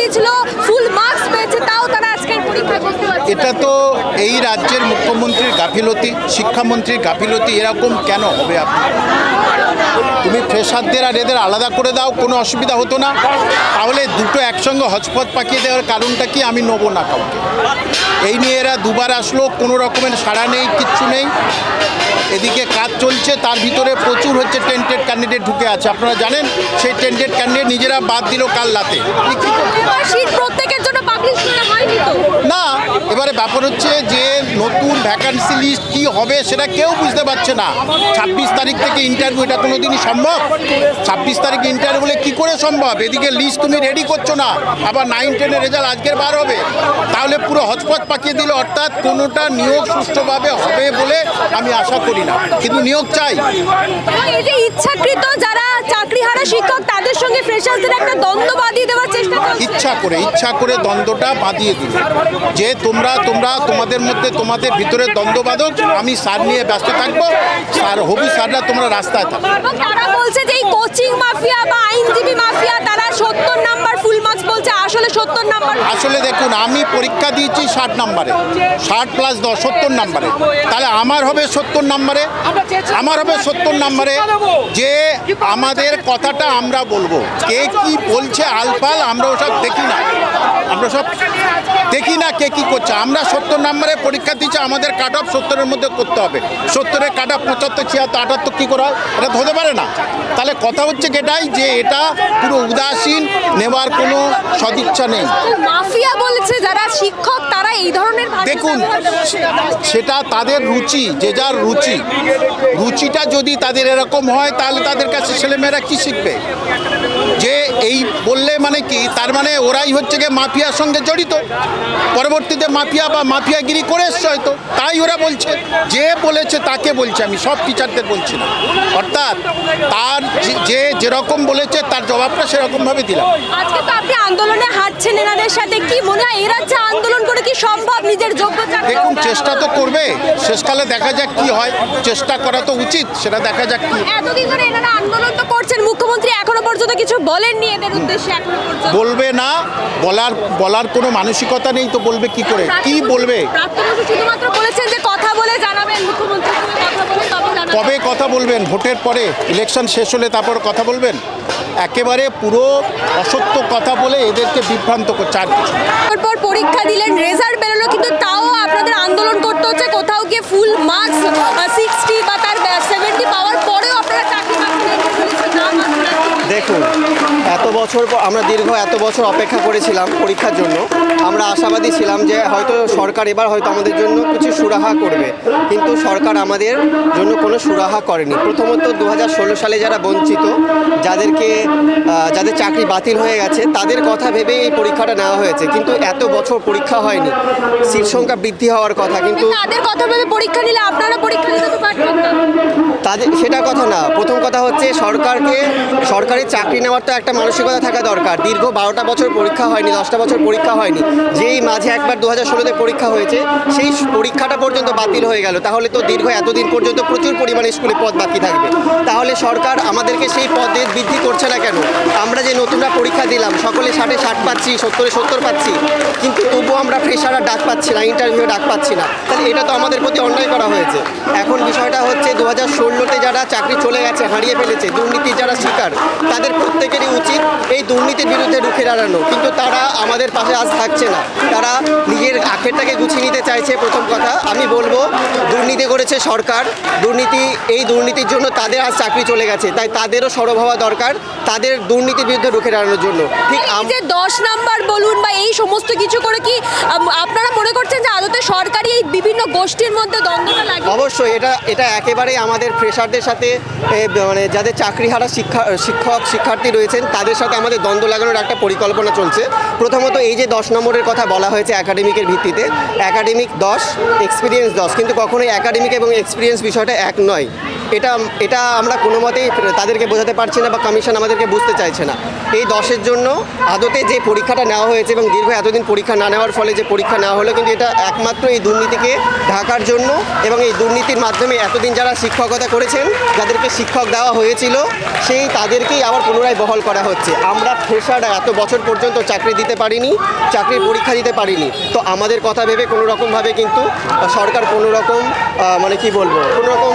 দিয়েছিল full marks পেয়েছে, তাও তারা পরীক্ষা করতে পারছে এটা তো এই রাজ্যের মুখ্যমন্ত্রীর গাফিলতি, শিক্ষামন্ত্রীর গাফিলতি, এরকম কেন হবে আপনি তুমি ফ্রেশারদের আর এদের আলাদা করে দাও, কোনো অসুবিধা হতো না। তাহলে দুটো একসঙ্গে হজপথ পাকিয়ে দেওয়ার কারণটা কি আমি নেব না কাউকে? এই নিয়ে এরা দুবার আসলো, কোনো রকমের সাড়া নেই, কিচ্ছু নেই। এদিকে কাজ চলছে, তার ভিতরে প্রচুর হচ্ছে টেন্টেড ক্যান্ডিডেট ঢুকে আছে। আপনারা জানেন, সেই টেন্টেড ক্যান্ডিডেট নিজেরা বাদ দিল কাল রাতে কি করবে? এবার সিট প্রত্যেকের জন্য পাবলিশ করা হয়নি তো না ব্যাপার হচ্ছে যে নতুন ভ্যাকান্সি লিস্ট কি হবে সেটা কেউ বুঝতে পারছে না। ছাব্বিশ তারিখ থেকে ইন্টারভিউ এটা কোনো দিনই সম্ভব? ছাব্বিশ তারিখে ইন্টারভিউ হলে কী করে সম্ভব? এদিকে লিস্ট তুমি রেডি করছ না, আবার নাইন টেনের রেজাল্ট আজকের বার হবে। তাহলে পুরো হজপথ পাকিয়ে দিল অর্থাৎ কোনোটা নিয়োগ সুষ্ঠুভাবে হবে বলে আমি আশা করি না। কিন্তু নিয়োগ চাই। ইচ্ছাকৃত যারা চাকরিহারা শিক্ষক তাদের সঙ্গে ফ্রেশারদের একটা দ্বন্দ্ব বাঁধিয়ে দেওয়ার চেষ্টা করছে ইচ্ছা করে ইচ্ছা করে দ্বন্দ্বটা বাঁধিয়ে দিল। যে তোমরা তোমরা তোমাদের মধ্যে, তোমাদের ভিতরে দ্বন্দ্ব বাঁধক, আমি সার নিয়ে ব্যস্ত থাকব, স্যার, হবু স্যাররা তোমরা রাস্তায় থাকো। বলছে যে কোচিং মাফিয়া বা আইনজীবী মাফিয়া তারা সত্তর নাম্বার ফুল মার্কস বলছে আসলে সত্তর নাম্বার আসলে দেখুন আমি পরীক্ষা দিয়েছি ষাট নাম্বারে। ষাট প্লাস দশ সত্তর নাম্বারে। তাহলে আমার হবে সত্তর নাম্বারে আমার হবে সত্তর নাম্বারে যে আমাদের কথাটা আমরা বলব। কে কি বলছে আলফাল আমরা ওসব দেখি না। আমরা সব দেখি না কে কী করছে। আমরা সত্তর নাম্বারে পরীক্ষা দিচ্ছি আমাদের কাট অফ সত্তরের মধ্যে করতে হবে। সত্তরের কাট অফ পঁচাত্তর ছিয়াত্তর আটাত্তর কী করা এটা হতে পারে না। তাহলে কথা হচ্ছে এটাই যে এটা পুরো উদাসীন নেওয়ার কোনো সদিচ্ছা নেই। মাফিয়া বলেছে যারা শিক্ষক তারা এই ধরনের দেখুন সেটা তাদের রুচি যে যার রুচি। রুচিটা যদি তাদের এরকম হয় তাহলে তাদের কাছে ছেলেমেয়েরা কি শিখবে? যে এই মানে কি? তার মানে ওরাই হচ্ছে গিয়ে মাফিয়ার সঙ্গে জড়িত। পরবর্তীতে মাফিয়া বা মাফিয়াগিরি করে এসছে হয়তো। তাই ওরা বলছে। যে বলেছে তাকে বলছে। আমি সব টিচারদের বলছি না। অর্থাৎ তার যে- যেরকম বলেছে তার জবাবটা সেরকমভাবে দিলাম। আজকে তো আপনি আন্দোলনে হাঁটছেন এনাদের সাথে কি মনে হয় এরা যে আন্দোলন করে কি সম্ভব নিজের যোগ্যতা দেখুন চেষ্টা তো করবে শেষকালে দেখা যাক কি হয় চেষ্টা করা তো উচিত সেটা দেখা যাক কি এতদিন ধরে এনারা আন্দোলন তো করছেন? মুখ্যমন্ত্রী এখনও পর্যন্ত কিছু বলেননি এদের উদ্দেশ্যে এখনও পর্যন্ত। বলবে না বলার বলার কোনো মানসিকতা নেই তো বলবে কি করে? কি বলবে? প্রাপ্তবয়স্ক শুধুমাত্র বলেছেন যে কথা বলে জানাবেন মুখ্যমন্ত্রীর সঙ্গে কথা বলে তবে জানাবেন কবে কথা বলবেন? ভোটের পরে ইলেকশন শেষ হলে তারপর কথা বলবেন? একেবারে পুরো অসত্য কথা বলে এদেরকে বিভ্রান্ত করছে আর পরীক্ষা দিলেন রেজাল্ট বছর পর আমরা দীর্ঘ এত বছর অপেক্ষা করেছিলাম পরীক্ষার জন্য। আমরা আশাবাদী ছিলাম যে হয়তো সরকার এবার হয়তো আমাদের জন্য কিছু সুরাহা করবে। কিন্তু সরকার আমাদের জন্য কোনো সুরাহা করেনি। প্রথমত দু হাজার ষোলো সালে যারা বঞ্চিত, যাদেরকে যাদের চাকরি বাতিল হয়ে গেছে, তাদের কথা ভেবে এই পরীক্ষাটা নেওয়া হয়েছে। কিন্তু এত বছর পরীক্ষা হয়নি। সিট সংখ্যা বৃদ্ধি হওয়ার কথা, কিন্তু তাদের কথা ভেবে পরীক্ষা নিলে আপনারা পরীক্ষা দিতে পারবেন না। তাদের সেটা কথা না। প্রথম কথা হচ্ছে সরকারকে সরকারি চাকরি নেওয়ার তো একটা মানসিকতা থাকা দরকার। দীর্ঘ বারোটা বছর পরীক্ষা হয়নি, দশটা বছর পরীক্ষা হয়নি। যেই মাঝে একবার দু হাজার ষোলোতে পরীক্ষা হয়েছে, সেই পরীক্ষাটা পর্যন্ত বাতিল হয়ে গেল। তাহলে তো দীর্ঘ এতদিন পর্যন্ত প্রচুর পরিমাণে স্কুলে পদ বাকি থাকবে। তাহলে সরকার আমাদেরকে সেই পদে বৃদ্ধি করছে না কেন? আমরা যে নতুনরা পরীক্ষা দিলাম, সকলে ষাটে ষাট পাচ্ছি, সত্তরে সত্তর পাচ্ছি। কিন্তু তবুও আমরা ফ্রেশার আর ডাক পাচ্ছি না ইন্টারভিউ ডাক পাচ্ছি না। তাহলে এটা তো আমাদের প্রতি অন্যায় করা হয়েছে। এখন বিষয়টা হচ্ছে দু হাজার ষোলো ষোলোতে যারা চাকরি চলে গেছে, হারিয়ে ফেলেছে, দুর্নীতির যারা শিকার, তাদের প্রত্যেকেরই উচিত এই দুর্নীতির বিরুদ্ধে রুখে দাঁড়ানো। কিন্তু তারা আমাদের পাশে আজ থাকছে না। তারা নিজের আখেরটাকে গুছিয়ে নিতে চাইছে, প্রথম কথা। আমি বলব, দুর্নীতি করেছে সরকার। দুর্নীতি, এই দুর্নীতির জন্য তাদের আজ চাকরি চলে গেছে। তাই তাদেরও সরব হওয়া দরকার, তাদের দুর্নীতির বিরুদ্ধে রুখে দাঁড়ানোর জন্য। ঠিক এই আম- যে দশ নাম্বার বলুন বা এই সমস্ত কিছু করে কি আপনারা করছেন যে আদতে সরকারি এই বিভিন্ন গোষ্ঠীর মধ্যে দ্বন্দ্বটা লাগে। অবশ্যই, এটা এটা একেবারেই আমাদের ফ্রেশারদের সাথে মানে যাদের চাকরিহারা শিক্ষা, শিক্ষক, শিক্ষার্থী রয়েছেন, তাদের সাথে আমাদের দ্বন্দ্ব লাগানোর একটা পরিকল্পনা চলছে। প্রথমত এই যে দশ নম্বরের কথা বলা হয়েছে একাডেমিকের ভিত্তিতে একাডেমিক দশ এক্সপিরিয়েন্স দশ, কিন্তু কখনোই একাডেমিক এবং এক্সপিরিয়েন্স বিষয়টা এক নয়। এটা এটা আমরা কোনো মতেই তাদেরকে বোঝাতে পারছি না বা কমিশন আমাদেরকে বুঝতে চাইছে না। এই দশের জন্য আদতে যে পরীক্ষাটা নেওয়া হয়েছে এবং দীর্ঘ এতদিন পরীক্ষা না নেওয়ার ফলে যে পরীক্ষা নেওয়া হলো কিন্তু এটা একমাত্র এই দুর্নীতিকে ঢাকার জন্য এবং এই দুর্নীতির মাধ্যমে এতদিন যারা শিক্ষকতা করেছেন, যাদেরকে শিক্ষক দেওয়া হয়েছিল, সেই তাদেরকেই আবার পুনরায় বহল করা হচ্ছে। আমরা ফ্রেশাররা এত বছর পর্যন্ত চাকরি দিতে পারিনি, চাকরির পরীক্ষা দিতে পারিনি। তো আমাদের কথা ভেবে কোনো রকমভাবে কিন্তু সরকার কোনো রকম মানে কি বলব, কোনো রকম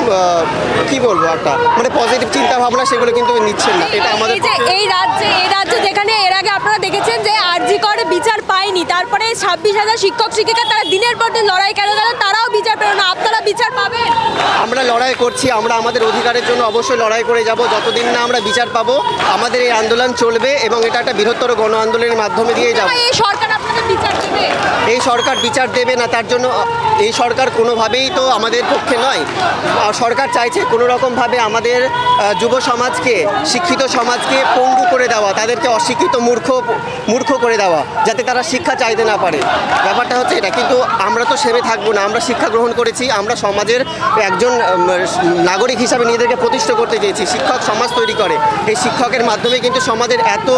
কি বলব একটা? মানে পজিটিভ চিন্তা ভাবনা সেগুলো কিন্তু নিচ্ছেন না। এটা আমাদের এই রাজ্যে এই রাজ্যে যেখানে এর আগে আপনারা দেখেছেন যে আরজি করে বিচার পায়নি তারপরে ছাব্বিশ হাজার শিক্ষক শিক্ষিকা তারা দিনের পর দিন লড়াই কেন গেল তারাও বিচার পেল না। আপনারা বিচার পাবেন? আমরা লড়াই করছি আমরা আমাদের অধিকারের জন্য অবশ্যই লড়াই করে যাব। যতদিন না আমরা বিচার পাবো আমাদের এই আন্দোলন চলবে এবং এটা একটা বৃহত্তর গণ আন্দোলনের মাধ্যমে দিয়ে যাব। এই সরকার আপনাদের সরকার বিচার দেবে না, তার জন্য এই সরকার কোনোভাবেই তো আমাদের পক্ষে নয়। সরকার চাইছে কোনো রকমভাবে আমাদের যুব সমাজকে, শিক্ষিত সমাজকে পঙ্গু করে দেওয়া, তাদেরকে অশিক্ষিত মূর্খ মূর্খ করে দেওয়া, যাতে তারা শিক্ষা চাইতে না পারে। ব্যাপারটা হচ্ছে এটা, কিন্তু আমরা তো সেবে থাকব না, আমরা শিক্ষা গ্রহণ করেছি, আমরা সমাজের একজন নাগরিক হিসাবে নিজেদেরকে প্রতিষ্ঠা করতে চেয়েছি, শিক্ষক সমাজ তৈরি করে। এই শিক্ষকের মাধ্যমে কিন্তু সমাজের এত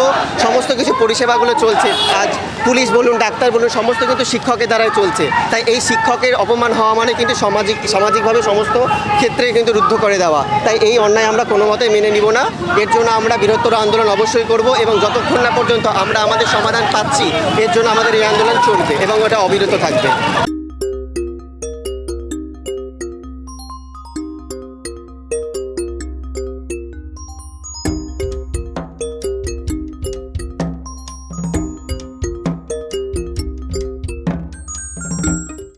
সমস্ত কিছু পরিষেবাগুলো চলছে। আজ পুলিশ বলুন, ডাক্তার বলুন, সমস্ত কিন্তু শিক্ষকের দ্বারাই চলছে। তাই এই শিক্ষকের অপমান হওয়া মানে কিন্তু সামাজিক, সামাজিকভাবে সমস্ত ক্ষেত্রে কিন্তু রুদ্ধ করে দেওয়া। তাই এই অন্যায় আমরা কোনো মতে মেনে নিব না। এর জন্য আমরা বৃহত্তর আন্দোলন অবশ্যই করব এবং যতক্ষণ না পর্যন্ত আমরা আমাদের সমাধান পাচ্ছি, এর জন্য আমাদের এই আন্দোলন চলবে এবং ওটা অবিরত থাকবে।